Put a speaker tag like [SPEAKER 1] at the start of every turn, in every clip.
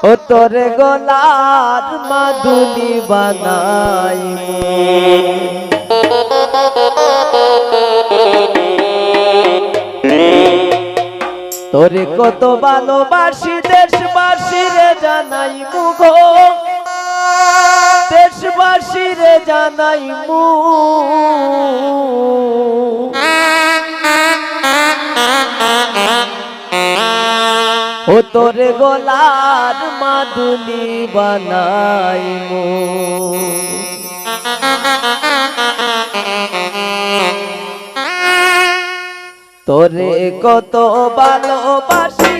[SPEAKER 1] ও তোরে গলার মাদুলি বানাই তোরে কত ভালোবাসি দেশবাসী রে জানাই মুখ দেশবাসী রে জানাই মু তোরে গোলার মাদুলি বানাইব তোরে কত ভালোবাসি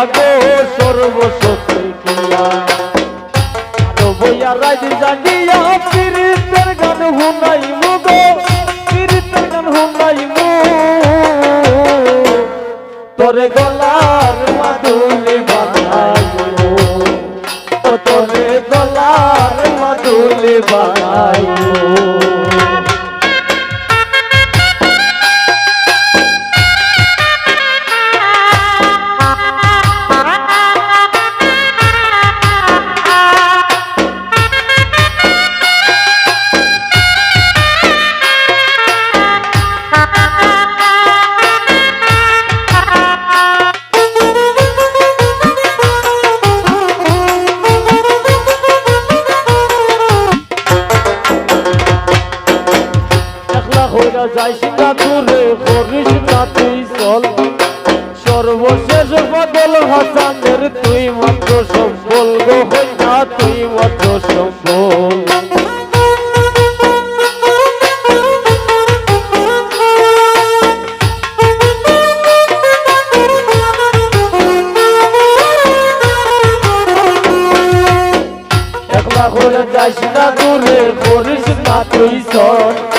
[SPEAKER 1] গিয়া গো সর্বস্বতে গিয়া রাজ জাগিয়া পীরিতের গান হুনাই মুগ পীরিতের গান হুনাই মু। তোরে গলার মাদুলি বানাই মু ও তোরে গলার মাদুলি বানাই হইরা যাইস না দূরে করিস না তুই চল। সর্বশেষ বদল হাসানের তুই মাত্র সম্বল গো না তুই মাত্র সম্বল একলা হইরা যাইস না দূরে করিস না তুই চল।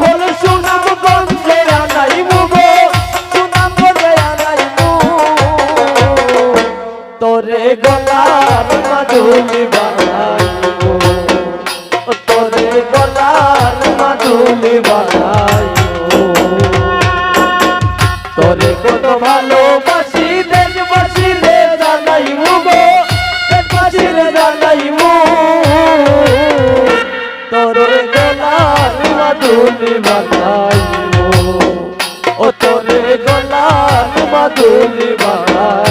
[SPEAKER 1] মহল শোনা বানাইব ও